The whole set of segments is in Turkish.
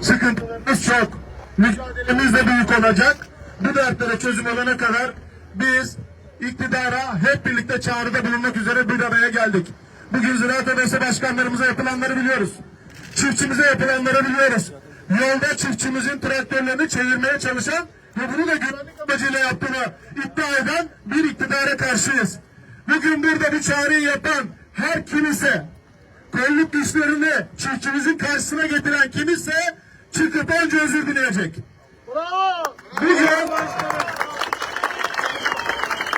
Sıkıntılarımız çok. Mücadelemiz de büyük olacak. Bu dertlere çözüm olana kadar biz iktidara hep birlikte çağrıda bulunmak üzere bir araya geldik. Bugün Ziraat Odası başkanlarımıza yapılanları biliyoruz. Çiftçimize yapılanları biliyoruz. Yolda çiftçimizin traktörlerini çevirmeye çalışan ve bunu da güvenlik amacıyla yaptığını iddia eden bir iktidara karşıyız. Bugün burada bu çağrıyı yapan her kimse kolluk güçlerini çiftçimizin karşısına getiren kim ise çıkıp önce özür dileyecek. Bugün,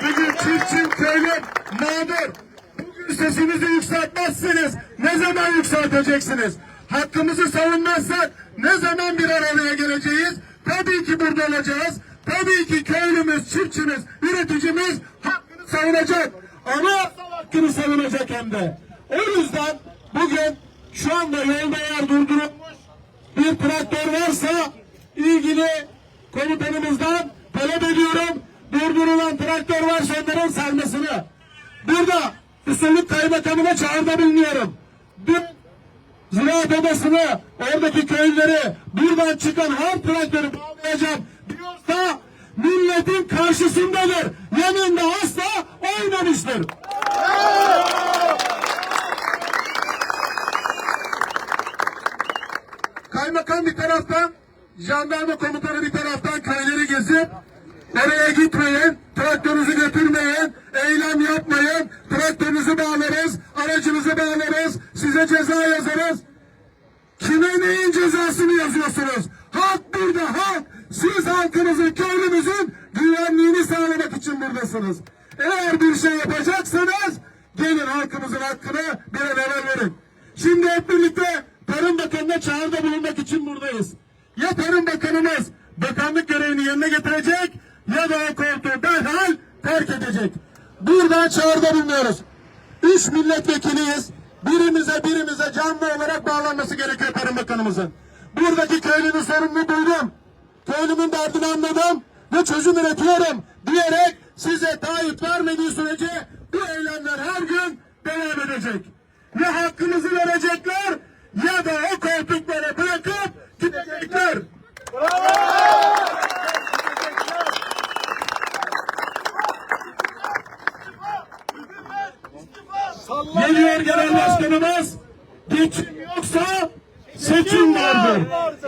bugün çiftçim köylüm mağdur. Bugün sesinizi yükseltmezseniz ne zaman yükselteceksiniz? Hakkımızı savunmazsak ne zaman bir araya geleceğiz? Tabii ki burada olacağız. Tabii ki köylümüz, çiftçimiz, üreticimiz hakkını savunacak. Ama hakkını savunacak hem de. O yüzden bugün şu anda yolda eğer durdurulmuş bir traktör varsa ilgili komutanımızdan talep ediyorum. Durdurulan traktör varsa onların salmasını. Burada usullük kaymakamına çağrıda bulunuyorum. Dün Ziraat Odası'nı, oradaki köylüleri, buradan çıkan her traktörü bağlayacağım diyorsa milletin karşısındadır. Yanında asla olmamıştır. Kaymakam bir taraftan, jandarma komutanı bir taraftan köyleri gezip oraya gitmeyin, traktörünüzü götürmeyin, eylem yapmayın, traktörünüzü bağlarız, aracınızı bağlarız, size ceza yazarız. Kime neyin cezasını yazıyorsunuz? Halk burada halk. Siz halkınızın, köylümüzün güvenliğini sağlamak için buradasınız. Eğer bir şey yapacaksanız gelin halkımızın hakkını bir an verin. Şimdi hep birlikte Tarım Bakanı'na çağrıda bulunmak için buradayız. Ya Tarım Bakanımız bakanlık görevini yerine getirecek ya da o koltuğu derhal terk edecek. Buradan çağrıda bulunuyoruz. Üç milletvekiliyiz. Birimize birimize canlı olarak bağlanması gerekiyor Tarım Bakanımızın. Buradaki köylünün sorununu duydum. Köylümün derdini anladım ve çözüm üretiyorum diyerek size taahhüt vermediği sürece bu eylemler her gün devam edecek. Ya hakkınızı verecekler da o koltukları bırakıp gidecekler. Geliyor genel başkanımız. Geçim yoksa seçim vardır.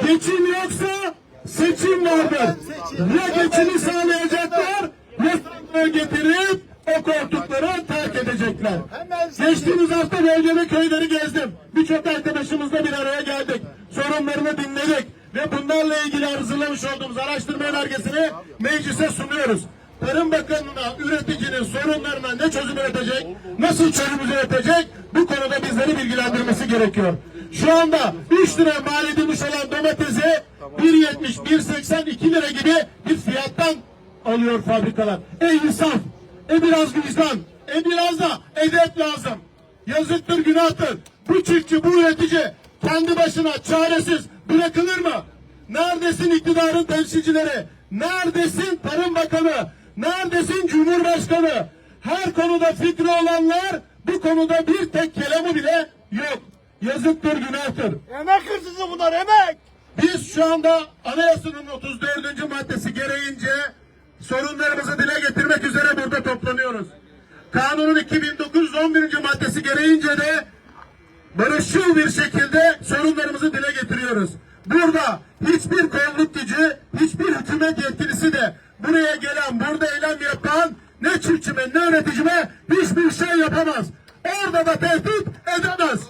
Geçim yoksa seçim vardır. Ya geçimi sağlayacaklar ya sandığı getirip o koltukları terk edecekler. Geçtiğimiz hafta bölgede köyleri gezdim. Birçok arkadaşımızla bir araya geldik. Sorunlarını dinledik. Ve bunlarla ilgili hazırlamış olduğumuz araştırma önergesini meclise sunuyoruz. Tarım Bakanı'na üreticinin sorunlarına ne çözüm üretecek, nasıl çözüm üretecek bu konuda bizleri bilgilendirmesi gerekiyor. Şu anda 3 lira mal edilmiş olan domatesi 1.70, 1.80, 2 lira gibi bir fiyattan alıyor fabrikalar. Ey insaf, e biraz vicdan, e biraz da edep lazım. Yazıktır, günahtır. Bu çiftçi, bu üretici kendi başına çaresiz bırakılır mı? Neredesin iktidarın temsilcileri? Neredesin Tarım Bakanı? Neredesin Cumhurbaşkanı? Her konuda fikri olanlar bu konuda bir tek kelamı bile yok. Yazıktır, günahtır. Emek hırsızı bunlar emek. Biz şu anda anayasanın 34. maddesi gereğince sorunlarımızı dile getirmek üzere burada toplanıyoruz. Kanunun 2911. maddesi gereğince de barışçıl bir şekilde sorunlarımızı dile getiriyoruz. Burada hiçbir kolluk gücü, hiçbir hükümet yetkilisi de buraya gelen, burada eylem yapan ne çiftçime ne üreticime hiçbir şey yapamaz. Orada da tehdit edemez.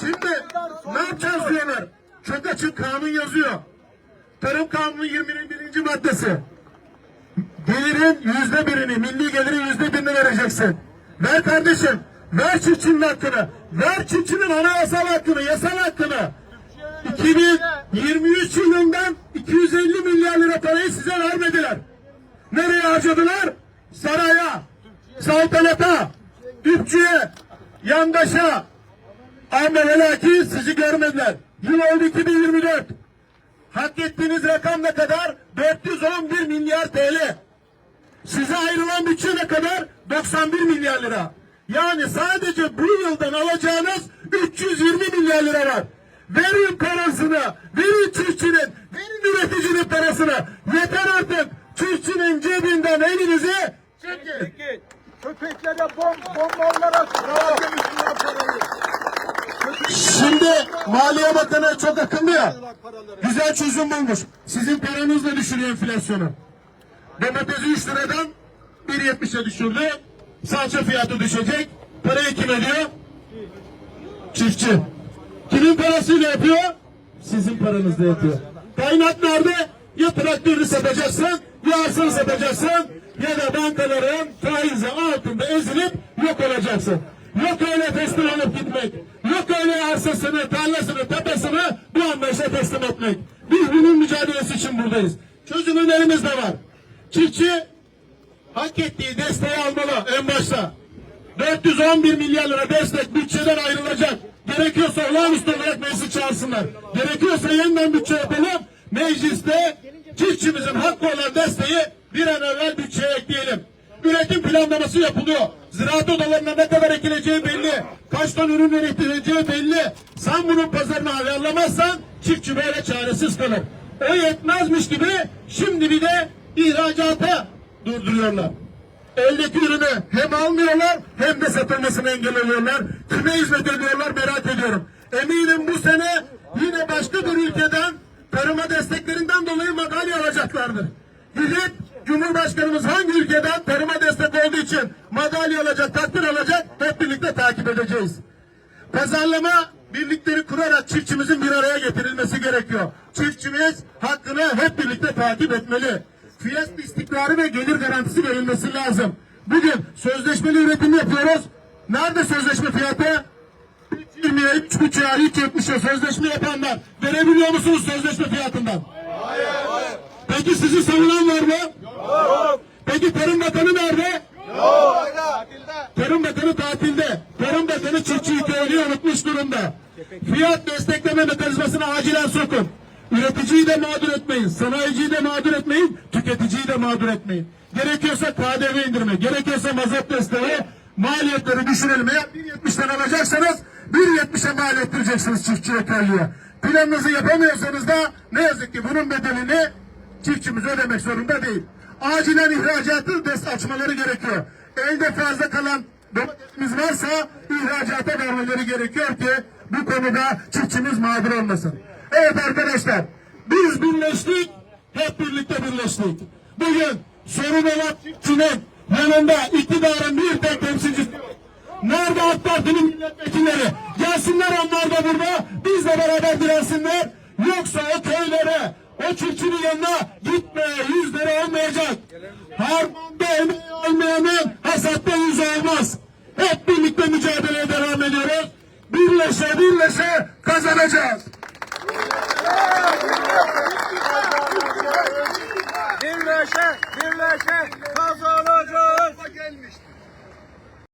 Şimdi ne yapacağız diyorlar. Çok açık kanun yazıyor. Tarım Kanunu 21. maddesi. Gelirin yüzde birini, milli gelirin yüzde birini vereceksin. Ver kardeşim. Ver çiftçinin hakkını. Ver çiftçinin anayasal hakkını, yasal hakkını. 2023 yılından 250 milyar lira parayı size vermediler. Nereye harcadılar? Saraya, saltanata, üpçüye, yandaşa, ama ve lakin sizi görmediler. Yıl oldu 2024. Hak ettiğiniz rakam ne kadar? 411 milyar TL. Size ayrılan bütçe ne kadar? 91 milyar lira. Yani sadece bu yıldan alacağınız 320 milyar lira var. Verin parasını, verin çiftçinin, verin üreticinin parasını. Yeter artık çiftçinin cebinden elinizi çekin. Köpeklere bom, bombalara harcamışlar parayı. Şimdi Maliye Bakanı çok akıllı ya. Güzel çözüm bulmuş. Sizin paranızla düşürüyor enflasyonu. Domatesi 3 liradan 1.70'e düşürdü. Salça fiyatı düşecek. Parayı kim ödüyor? Çiftçi. Kimin parasıyla yapıyor? Sizin paranızla yapıyor. Kaynak nerede? Ya traktörü satacaksın, ya arsanı satacaksın, ya da bankaların faizi altında ezilip yok olacaksın. Yok öyle teslim olup gitmek. Yok öyle arsasını, tarlasını, tepesini bu anlayışa teslim etmek. Biz bunun mücadelesi için buradayız. Çözüm önerimiz de var. Çiftçi hak ettiği desteği almalı en başta. 411 milyar lira destek bütçeden ayrılacak. Gerekiyorsa olağanüstü olarak meclisi çağırsınlar. Gerekiyorsa yeniden bütçe yapalım. Mecliste çiftçimizin hakkı olan desteği bir an evvel bütçeye ekleyelim. Üretim planlaması yapılıyor. Ziraat odalarına ne kadar ekileceği belli. Kaç ton ürün üretileceği belli. Sen bunun pazarını ayarlamazsan çiftçi böyle çaresiz kalır. O yetmezmiş gibi şimdi bir de ihracata durduruyorlar. Eldeki ürünü hem almıyorlar hem de satılmasını engelliyorlar. Kime hizmet ediyorlar merak ediyorum. Eminim bu sene yine başka bir ülkeden tarıma desteklerinden dolayı madalya alacaklardır. Gidip Cumhurbaşkanımız hangi ülkeden tarıma destek olduğu için madalya alacak, takdir alacak hep birlikte takip edeceğiz. Pazarlama birlikleri kurarak çiftçimizin bir araya getirilmesi gerekiyor. Çiftçimiz hakkını hep birlikte takip etmeli. Fiyat istikrarı ve gelir garantisi verilmesi lazım. Bugün sözleşmeli üretim yapıyoruz. Nerede sözleşme fiyatı? 3.20'ye, 3.5'a, 3.70'e sözleşme yapanlar verebiliyor musunuz sözleşme fiyatından? Hayır. Peki sizi savunan var mı? Yok. Peki Tarım Bakanı nerede? Tarım Bakanı tatilde. Tarım Bakanı çiftçiyi köylüyü unutmuş durumda. Fiyat destekleme mekanizmasını acilen sokun. Üreticiyi de mağdur etmeyin, sanayiciyi de mağdur etmeyin, tüketiciyi de mağdur etmeyin. Gerekiyorsa KDV indirme, gerekiyorsa mazot desteği, maliyetleri düşürelim. Eğer 1.70'den alacaksanız 1.70'e mal ettireceksiniz çiftçiye köylüye. Planınızı yapamıyorsanız da ne yazık ki bunun bedelini çiftçimiz ödemek zorunda değil. Acilen ihracatı des açmaları gerekiyor. Elde fazla kalan domatesimiz varsa ihracata vermeleri gerekiyor ki bu konuda çiftçimiz mağdur olmasın. Evet arkadaşlar biz birleştik, hep birlikte birleştik. Bugün sorun olan çiftçinin yanında iktidarın bir tek temsilcisi yok. Nerede AK Parti'nin milletvekilleri? Gelsinler onlar da burada. Bizle beraber dirensinler. Yoksa o köylere, o çiftçinin yanına gitmeye yüzleri olmayacak. Harmanda emeği olmayanın hasatta yüzü olmaz. Hep birlikte mücadeleye devam ediyoruz. Birleşe birleşe kazanacağız. Birleşe, birleşe kazanacağız.